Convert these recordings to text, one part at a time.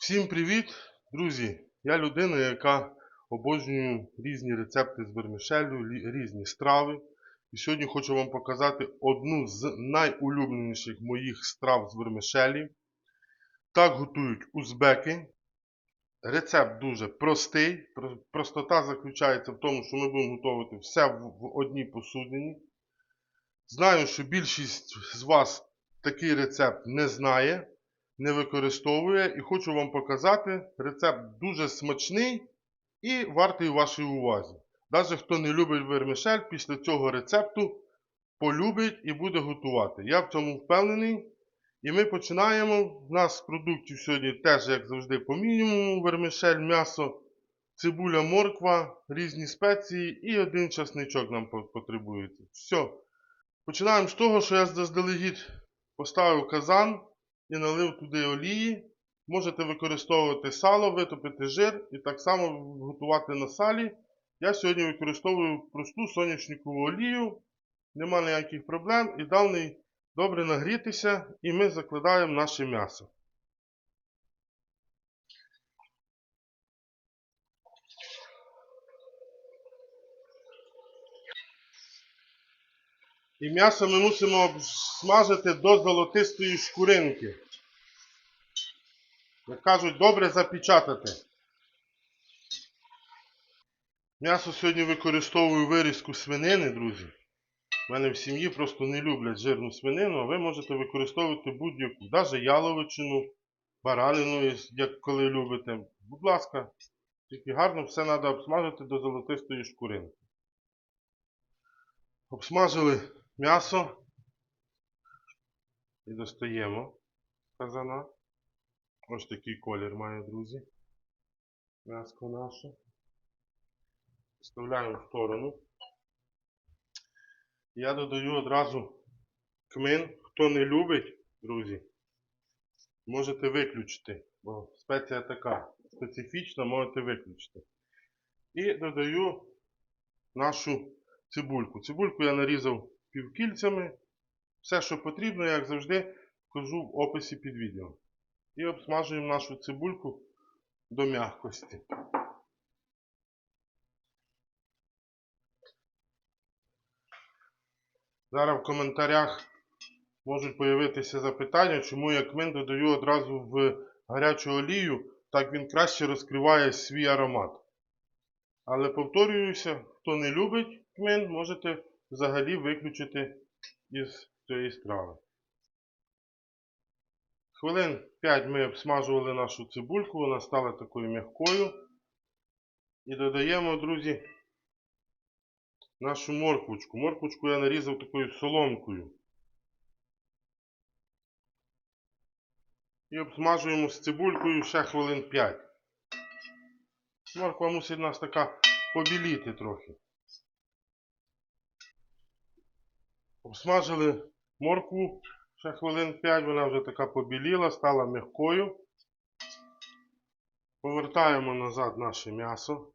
Всім привіт, друзі! Я людина, яка обожнює різні рецепти з вермішелю, різні страви. І сьогодні хочу вам показати одну з найулюбленіших моїх страв з вермішелі. Так готують узбеки. Рецепт дуже простий. Простота заключається в тому, що ми будемо готувати все в одній посудині. Знаю, що більшість з вас такий рецепт не знає не використовує і хочу вам показати. Рецепт дуже смачний і вартий вашої увазі. Навіть хто не любить вермішель, після цього рецепту полюбить і буде готувати. Я в цьому впевнений. І ми починаємо. У нас продуктів сьогодні теж, як завжди, по мінімуму: вермішель, м'ясо, цибуля, морква, різні спеції і один часничок нам потребується. Все. Починаємо з того, що я заздалегідь поставив казан і налив туди олії. Можете використовувати сало, витопити жир і так само готувати на салі. Я сьогодні використовую просту соняшникову олію, нема ніяких проблем і даний добре нагрітися, і ми закладаємо наше м'ясо. І м'ясо ми мусимо обсмажити до золотистої шкуринки. Як кажуть, добре запечатати. М'ясо сьогодні використовую вирізку свинини, друзі. У мене в сім'ї просто не люблять жирну свинину, а ви можете використовувати будь-яку, навіть яловичину, баранину, як коли любите. Будь ласка, тільки гарно все треба обсмажити до золотистої шкуринки. Обсмажили м'ясо і достаємо казана. Ось такий колір має, друзі. М'яско наше. Вставляємо в сторону. Я додаю одразу кмин. Хто не любить, друзі, можете виключити, бо спеція така специфічна, можете виключити. І додаю нашу цибульку. Цибульку я нарізав півкільцями. Все, що потрібно, як завжди, вкажу в описі під відео. І обсмажуємо нашу цибульку до м'якості. Зараз в коментарях можуть появитися запитання, чому я кмин додаю одразу в гарячу олію, так він краще розкриває свій аромат. Але повторююся, хто не любить кмин, можете взагалі виключити із цієї страви. Хвилин 5 ми обсмажували нашу цибульку, вона стала такою м'якою. І додаємо, друзі, нашу морквочку. Морквочку я нарізав такою соломкою. І обсмажуємо з цибулькою ще хвилин 5. Морква мусить у нас така побіліти трохи. Обсмажили моркву ще хвилин 5, вона вже така побіліла, стала м'якою. Повертаємо назад наше м'ясо.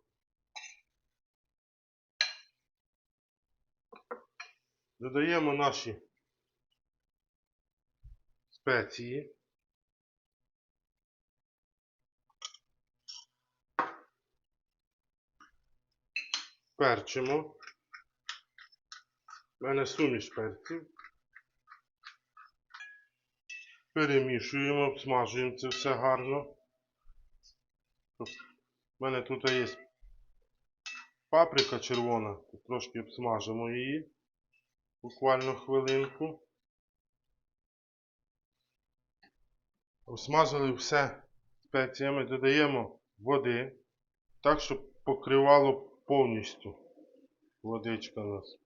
Додаємо наші спеції. Перчимо. У мене суміш перців. Перемішуємо, обсмажуємо це все гарно. У мене тут є паприка червона, трошки обсмажимо її. Буквально хвилинку. Обсмажили все спеціями, додаємо води, так, щоб покривало повністю водичка у нас.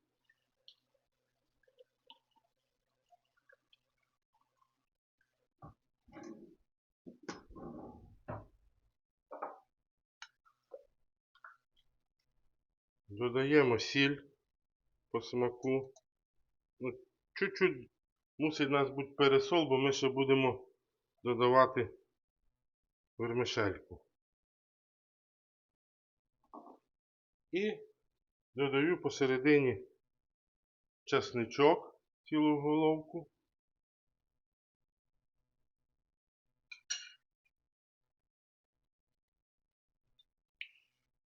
Додаємо сіль по смаку. Ну, чуть-чуть мусить у нас бути пересол, бо ми ще будемо додавати вермишельку. І додаю посередині чесничок, цілу головку.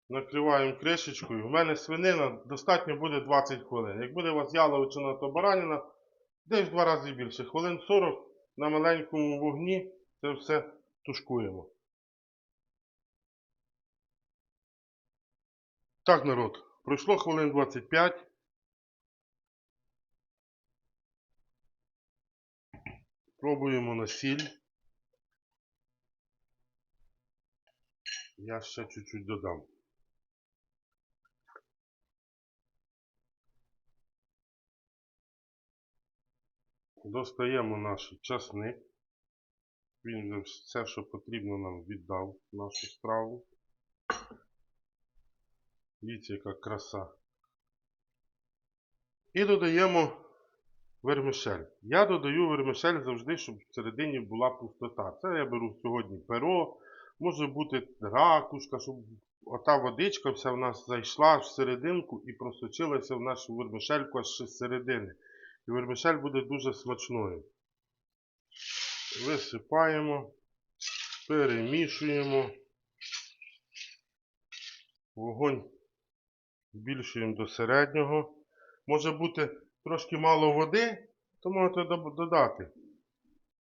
Накриваємо кришечкою. У мене свинина достатньо буде 20 хвилин. Як буде у вас яловичина, то баранина, десь в два рази більше. Хвилин 40 на маленькому вогні це все тушкуємо. Так, народ, пройшло хвилин 25. Пробуємо на сіль. Я ще чуть-чуть додам. Достаємо наш часник. Він все, що потрібно нам віддав нашу страву. Дивіться, яка краса. І додаємо вермишель. Я додаю вермишель завжди, щоб всередині була пустота. Це я беру сьогодні перо, може бути ракушка, щоб ота водичка вся в нас зайшла в серединку і просочилася в нашу вермишельку аж з середини. І вермишель буде дуже смачною. Висипаємо, перемішуємо. Вогонь збільшуємо до середнього. Може бути трошки мало води, то можете додати.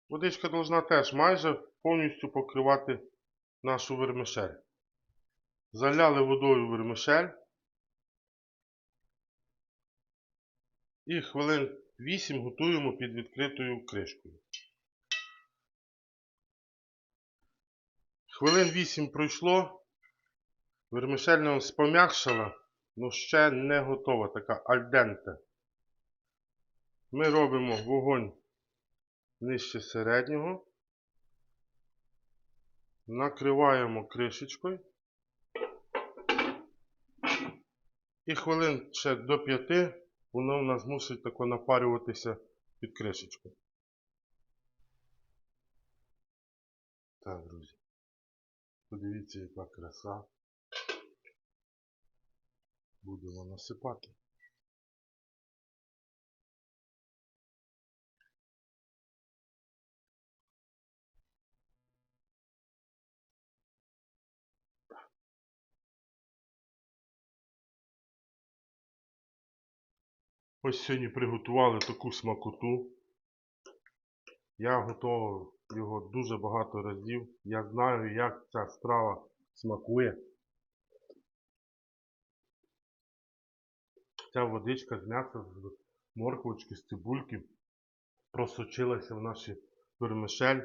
Водичка должна теж майже повністю покривати нашу вермишель. Заляли водою вермишель. І хвилин 8 готуємо під відкритою кришкою. Хвилин 8 пройшло. Вермишель нам спом'якшала, але ще не готова, така альденте. Ми робимо вогонь нижче середнього. Накриваємо кришечкою. І хвилин ще до 5 воно в нас мусить тако напарюватися під кришечку. Так, друзі. Подивіться, яка краса. Будемо насипати. Ось сьогодні приготували таку смакоту. Я готував його дуже багато разів. Я знаю, як ця страва смакує. Ця водичка з м'яса, з морквочки, з цибульки просочилася в наші вермишель.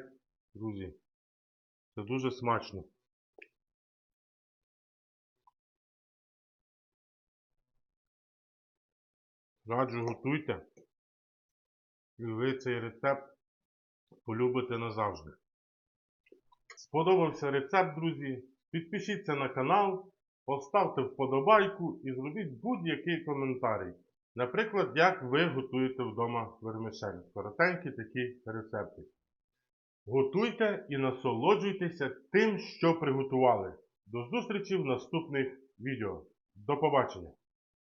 Друзі, це дуже смачно. Раджу готуйте. І ви цей рецепт полюбите назавжди. Сподобався рецепт, друзі. Підпишіться на канал, поставте вподобайку і зробіть будь-який коментарій. Наприклад, як ви готуєте вдома вермишель. Коротенькі такі рецепти. Готуйте і насолоджуйтеся тим, що приготували. До зустрічі в наступних відео. До побачення!